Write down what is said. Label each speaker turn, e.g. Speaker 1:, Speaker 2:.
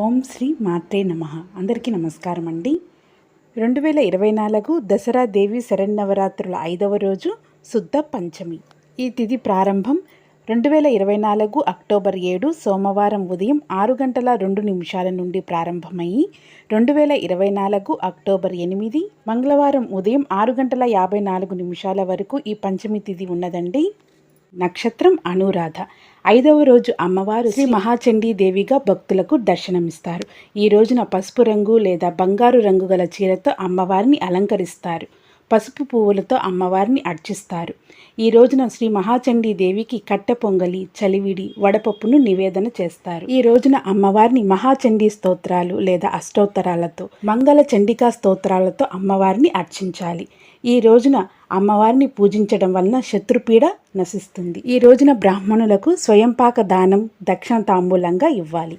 Speaker 1: ఓం శ్రీ మాత్రే నమ. అందరికీ నమస్కారం అండి. రెండు వేల ఇరవై నాలుగు దసరా దేవి శరన్నవరాత్రుల ఐదవ రోజు శుద్ధ పంచమి. ఈ తిథి ప్రారంభం రెండు వేల ఇరవై నాలుగు అక్టోబర్ ఏడు సోమవారం ఉదయం ఆరు గంటల రెండు నిమిషాల నుండి ప్రారంభమయ్యి రెండు వేల ఇరవై నాలుగు అక్టోబర్ ఎనిమిది మంగళవారం ఉదయం ఆరు గంటల యాభై నాలుగు నిమిషాల వరకు ఈ పంచమి తిథి ఉన్నదండి. నక్షత్రం అనురాధ. ఐదవ రోజు అమ్మవారు శ్రీ మహాచండీ దేవిగా భక్తులకు దర్శనమిస్తారు. ఈ రోజున పసుపు రంగు లేదా బంగారు రంగు గల చీరతో అమ్మవారిని అలంకరిస్తారు. పసుపు పువ్వులతో అమ్మవారిని అర్చిస్తారు. ఈ రోజున శ్రీ మహాచండీ దేవికి కట్టె పొంగలి చలివిడి వడపప్పును నివేదన చేస్తారు. ఈ రోజున అమ్మవారిని మహాచండీ స్తోత్రాలు లేదా అష్టోత్తరాలతో మంగళ చండికా స్తోత్రాలతో అమ్మవారిని అర్చించాలి. ఈ రోజున అమ్మవారిని పూజించడం వలన శత్రుపీడ నశిస్తుంది. ఈ రోజున బ్రాహ్మణులకు స్వయంపాక దానం దక్షిణ తాంబూలంగా ఇవ్వాలి.